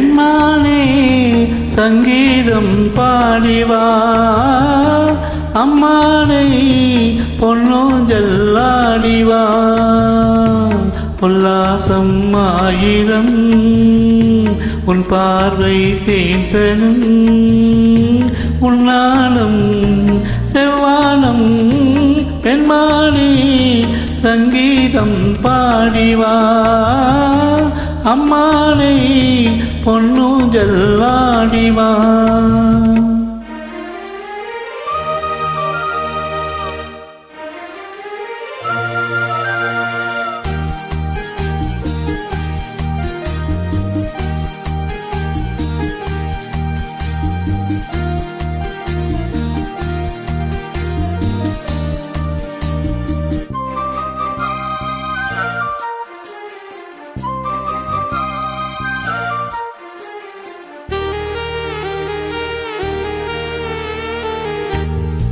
பெண்மானே சங்கீதம் பாடிவா. அம்மானை பொன்னோஞ்சல் ஆடிவா. உல்லாசம் ஆயிரம் உன் பார்வை தேர்ந்தனும். உன்னாளம் செவ்வானம் பெண்மானே சங்கீதம் பாடிவா. அம்மானை பொன்னூஞ்சல்லாடிவா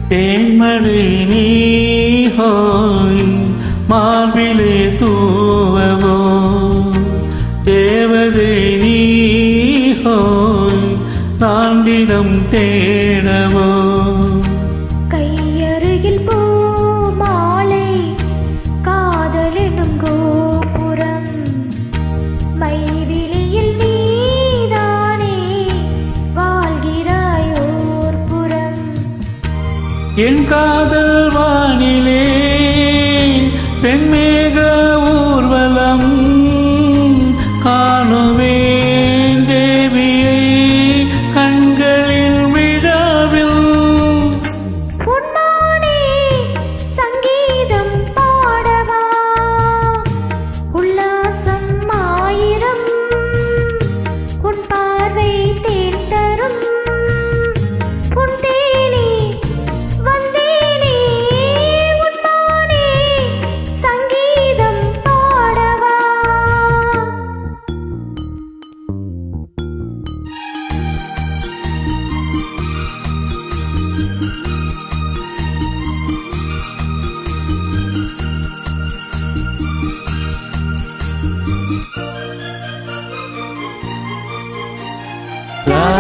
தேன்மழை நீ ஹோய் மார்பிலே தூவவோ. தேவதை நீ ஹோய் நாண்டிடம் தேடவோ என் காதல்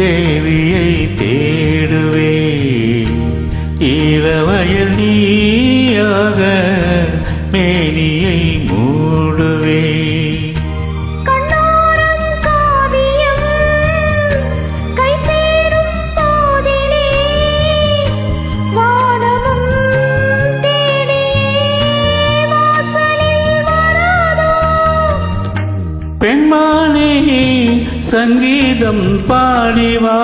தேவியை தேடுவே ஈரவயல் நீயாக சங்கீதம் பாடிவா.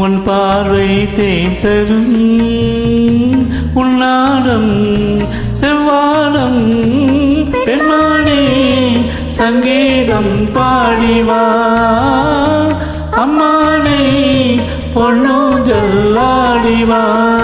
உன் பார்வை உன்னாடம் परिवार